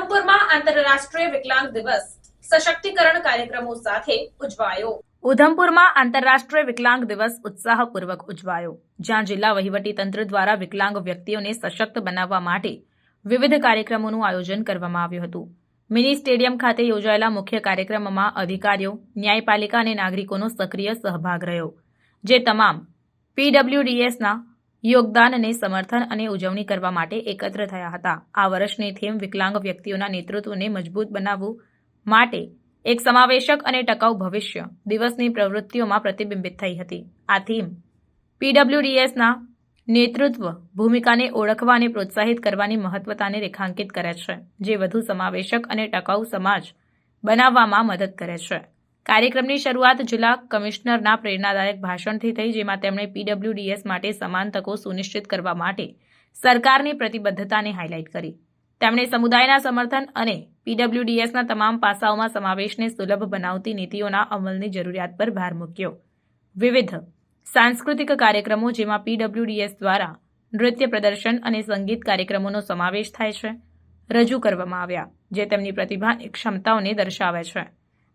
આંતરરાષ્ટ્રીય વિકલાંગ દિવસ સશક્તિકરણ કાર્યક્રમો સાથે ઉજવાયો. ઉધમપુરમાં આંતરરાષ્ટ્રીય વિકલાંગ દિવસ ઉત્સાહપૂર્વક ઉજવાયો. જ્યાં જિલ્લા વહીવટીતંત્ર દ્વારા વિકલાંગ વ્યક્તિઓને સશક્ત બનાવવા માટે વિવિધ કાર્યક્રમોનું આયોજન કરવામાં આવ્યું હતું. મિની સ્ટેડિયમ ખાતે યોજાયેલા મુખ્ય કાર્યક્રમમાં અધિકારીઓ, ન્યાયપાલિકા અને નાગરિકોનો સક્રિય સહભાગ રહ્યો. જે તમામ પીડબ્લ્યુડીએસના યોગદાનને સમર્થન અને ઉજવણી કરવા માટે એકત્ર થયા હતા. આ વર્ષની થીમ વિકલાંગ વ્યક્તિઓના નેતૃત્વને મજબૂત બનાવવું માટે એક સમાવેશક અને ટકાઉ ભવિષ્ય દિવસની પ્રવૃત્તિઓમાં પ્રતિબિંબિત થઈ હતી. આ થીમ પીડબ્લ્યુડીએસના નેતૃત્વ ભૂમિકાને ઓળખવા અને પ્રોત્સાહિત કરવાની મહત્વતાને રેખાંકિત કરે છે, જે વધુ સમાવેશક અને ટકાઉ સમાજ બનાવવામાં મદદ કરે છે. કાર્યક્રમની શરૂઆત જિલ્લા કમિશનરના પ્રેરણાદાયક ભાષણથી થઈ, જેમાં તેમણે પીડબ્લ્યુડીએસ માટે સમાન તકો સુનિશ્ચિત કરવા માટે સરકારની પ્રતિબદ્ધતાને હાઇલાઇટ કરી. તેમણે સમુદાયના સમર્થન અને પીડબ્લ્યુડીએસના તમામ પાસાઓમાં સમાવેશને સુલભ બનાવતી નીતિઓના અમલની જરૂરિયાત પર ભાર મૂક્યો. વિવિધ સાંસ્કૃતિક કાર્યક્રમો, જેમાં પીડબ્લ્યુડીએસ દ્વારા નૃત્ય પ્રદર્શન અને સંગીત કાર્યક્રમોનો સમાવેશ થાય છે, રજૂ કરવામાં આવ્યા, જે તેમની પ્રતિભા ક્ષમતાઓને દર્શાવે છે.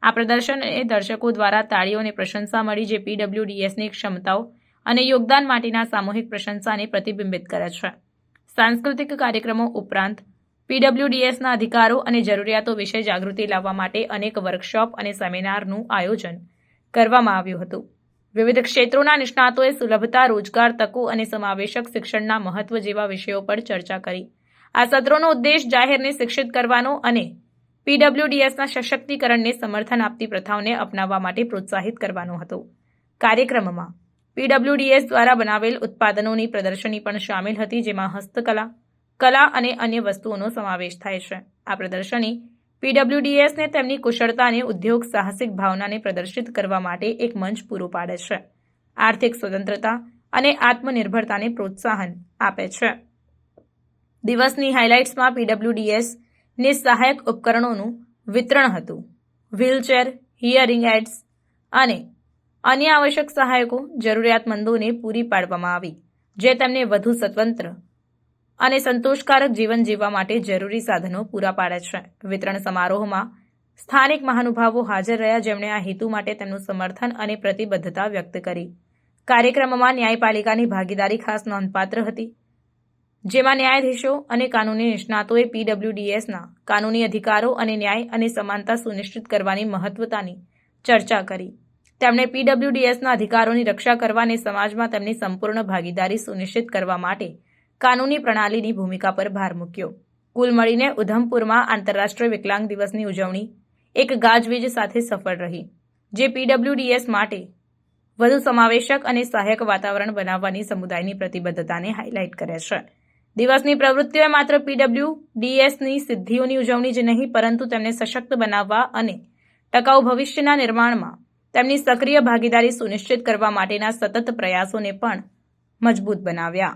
આ પ્રદર્શન એ દર્શકો દ્વારા તાળીઓને પ્રશંસા મળી જે પીડબ્લ્યુડીએસની ક્ષમતાઓ અને યોગદાન માટેના સામૂહિક પ્રશંસાને પ્રતિબિંબિત કરે છે. સાંસ્કૃતિક કાર્યક્રમો ઉપરાંત પીડબ્લ્યુડીએસના અધિકારો અને જરૂરિયાતો વિશે જાગૃતિ લાવવા માટે અનેક વર્કશોપ અને સેમિનારનું આયોજન કરવામાં આવ્યું હતું. વિવિધ ક્ષેત્રોના નિષ્ણાતોએ સુલભતા, રોજગાર, તકો અને સમાવેશક શિક્ષણના મહત્વ જેવા વિષયો પર ચર્ચા કરી. આ સત્રોનો ઉદ્દેશ જાહેરને શિક્ષિત કરવાનો અને પીડબ્લ્યુડીએસના સશક્તિકરણને સમર્થન આપતી પ્રથાઓને અપનાવવા માટે પ્રોત્સાહિત કરવાનો હતો. કાર્યક્રમમાં પીડબ્લ્યુડીએસ દ્વારા બનાવેલ ઉત્પાદનોની પ્રદર્શની પણ સામેલ હતી, જેમાં હસ્તકલા, કલા અને અન્ય વસ્તુઓનો સમાવેશ થાય છે. આ પ્રદર્શની પીડબ્લ્યુડીએસને તેમની કુશળતા અને ઉદ્યોગ સાહસિક ભાવનાને પ્રદર્શિત કરવા માટે એક મંચ પૂરું પાડે છે. આર્થિક સ્વતંત્રતા અને આત્મનિર્ભરતાને પ્રોત્સાહન આપે છે. દિવસની હાઇલાઇટ્સમાં પીડબ્લ્યુડીએસ ની સહાયક ઉપકરણોનું વિતરણ હતું. વ્હીલચેર, હિયરિંગ એડ્સ અને અન્ય આવશ્યક સહાયકો જરૂરિયાતમંદોને પૂરી પાડવામાં આવી, જે તેમને વધુ સ્વતંત્ર અને સંતોષકારક જીવન જીવવા માટે જરૂરી સાધનો પૂરા પાડે છે. વિતરણ સમારોહમાં સ્થાનિક મહાનુભાવો હાજર રહ્યા, જેમણે આ હેતુ માટે તેમનું સમર્થન અને પ્રતિબદ્ધતા વ્યક્ત કરી. કાર્યક્રમમાં ન્યાયપાલિકાની ભાગીદારી ખાસ નોંધપાત્ર હતી. જેમાં ન્યાયાધીશો અને કાનૂની નિષ્ણાતોએ પીડબ્લ્યુડીએસના કાનૂની અધિકારો અને ન્યાય અને સમાનતા સુનિશ્ચિત કરવાની મહત્વતાની ચર્ચા કરી. તેમણે પીડબ્લ્યુડીએસના અધિકારોની રક્ષા કરવા અને સમાજમાં તેમની સંપૂર્ણ ભાગીદારી સુનિશ્ચિત કરવા માટે કાનૂની પ્રણાલીની ભૂમિકા પર ભાર મૂક્યો. કુલ મળીને ઉધમપુરમાં આંતરરાષ્ટ્રીય વિકલાંગ દિવસની ઉજવણી એક ગાજવીજ સાથે સફળ રહી, જે પીડબ્લ્યુડીએસ માટે વધુ સમાવેશક અને સહાયક વાતાવરણ બનાવવાની સમુદાયની પ્રતિબદ્ધતાને હાઇલાઇટ કરે છે. દિવસની પ્રવૃત્તિઓ માત્ર પીડબ્લ્યુ, ડીએસની સિદ્ધિઓની ઉજવણી જ નહીં, પરંતુ તેમને સશક્ત બનાવવા અને ટકાઉ ભવિષ્યના નિર્માણમાં તેમની સક્રિય ભાગીદારી સુનિશ્ચિત કરવા માટેના સતત પ્રયાસોને પણ મજબૂત બનાવ્યા.